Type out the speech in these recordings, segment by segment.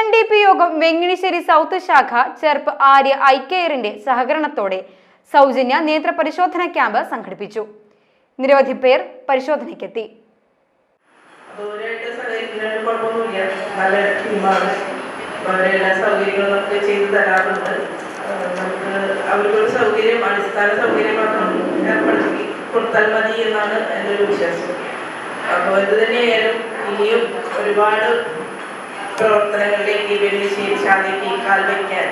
N D P യോഗം Venginissery south ശാഖ Cherpu Arya I കെയറിന്റെ സഹകരണത്തോടെ സൗജന്യ നേത്ര പരിശോധന ക്യാമ്പ് സംഘടിപ്പിച്ചു. നിരവധി പേർ പരിശോധനയ്ക്കെത്തി. മതി എന്നാണ് അപ്പോൾ ഇത് തന്നെയായാലും ഇനിയും ഒരുപാട് പ്രവർത്തനങ്ങളിലേക്ക് വെള്ളിശ്ശേരി ശാലയ്ക്ക് കാൽ വയ്ക്കാൻ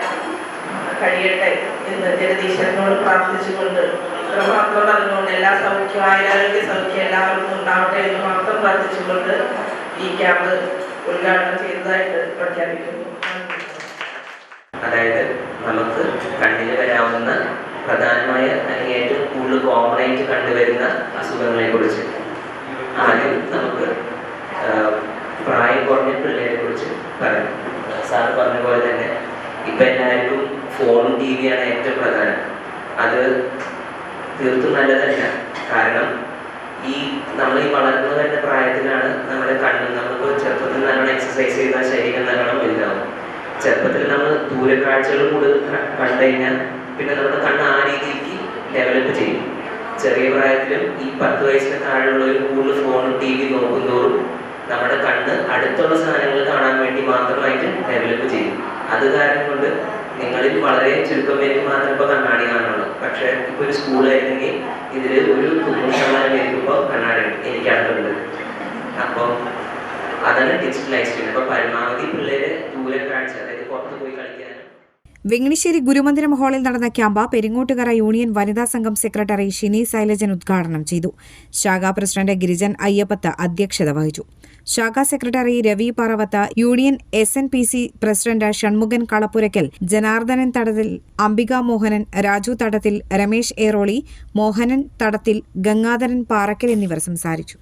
കഴിയട്ടെ എന്ന് ജഗദീശ്വരനോട് പ്രാർത്ഥിച്ചുകൊണ്ട് അത്രമാത്രം പറഞ്ഞുകൊണ്ട് എല്ലാ സൗഖ്യം ആരോഗ്യ സൗഖ്യം എല്ലാവർക്കും ഉണ്ടാവട്ടെ എന്ന് മാത്രം പ്രാർത്ഥിച്ചുകൊണ്ട് ഈ ക്യാമ്പ് ഉദ്ഘാടനം ചെയ്തതായിട്ട് പ്രഖ്യാപിക്കുന്നു. അതായത് നമുക്ക് കണ്ണിൽ വരാവുന്ന പ്രധാനമായ അല്ലെങ്കിൽ ഏറ്റവും കൂടുതൽ കോമണായിട്ട് കണ്ടുവരുന്ന അസുഖങ്ങളെ കുറിച്ച് ആദ്യം നമുക്ക് കുറഞ്ഞ പിള്ളേരെ കുറിച്ച് പറയാം. സാർ പറഞ്ഞ പോലെ തന്നെ ഇപ്പം എല്ലാവർക്കും ഫോണും ടി വിയാണ് ഏറ്റവും പ്രധാനം. അത് തീർത്തും നല്ലതല്ല. കാരണം ഈ നമ്മൾ ഈ വളർന്നു വരുന്ന പ്രായത്തിലാണ് നമ്മുടെ കണ്ണ് നമുക്ക് ചെറുപ്പത്തിൽ നല്ലോണം എക്സസൈസ് ചെയ്താൽ ശരീരം നല്ലോണം വലുതാവും. ചെറുപ്പത്തിൽ നമ്മൾ ദൂരക്കാഴ്ചകൾ കൂടുതൽ കണ്ടു കഴിഞ്ഞാൽ പിന്നെ നമ്മുടെ കണ്ണ് ആ രീതിക്ക് ഡെവലപ്പ് ചെയ്യും. ചെറിയ പ്രായത്തിലും ഈ പത്ത് വയസ്സിന് താഴെയുള്ളവർ കൂടുതൽ ഫോണും ടി വി നോക്കുന്തോറും നമ്മുടെ കണ്ണ് അടുത്തുള്ള സാധനങ്ങൾ കാണാൻ വേണ്ടി മാത്രമായിട്ട് ഡെവലപ്പ് ചെയ്യും. അത് കാരണം കൊണ്ട് നിങ്ങളിൽ വളരെ ചുരുക്കം പേർക്ക് മാത്രം ഇപ്പോൾ കണ്ണാടി കാണുള്ളൂ പക്ഷേ ഇപ്പോൾ ഒരു സ്കൂളായിരുന്നെങ്കിൽ ഇതിൽ ഒരു തൊണ്ണൂറ് ശതമാനം പേർക്ക് ഇപ്പോൾ കണ്ണാടി എനിക്കടുത്തുണ്ട് അപ്പോൾ അതാണ് ഡിജിറ്റലൈസ് ചെയ്യുന്നത് അപ്പോൾ പരമാവധി പിള്ളേര് ദൂരക്കാഴ്ച അതായത് പുറത്ത് പോയി കളിക്കാനും വെങ്ങണിശ്ശേരി ഗുരുമന്ദിരം ഹാളിൽ നടന്ന ക്യാമ്പ പെരിങ്ങോട്ടുകര യൂണിയൻ വനിതാ സംഘം സെക്രട്ടറി ഷിനി ശൈലജൻ ഉദ്ഘാടനം ചെയ്തു. ശാഖാ പ്രസിഡന്റ് ഗിരിജൻ അയ്യപ്പത്ത് അധ്യക്ഷത വഹിച്ചു. ശാഖാ secretary Ravi Paravath union S N P C president Shanmukhan Kalappurakkal Janardhanan Thadathil Ambika Mohanan Raju തടത്തിൽ രമേശ് ഏറോളി മോഹനൻ തടത്തിൽ ഗംഗാധരൻ പാറക്കൽ എന്നിവർ സംസാരിച്ചു.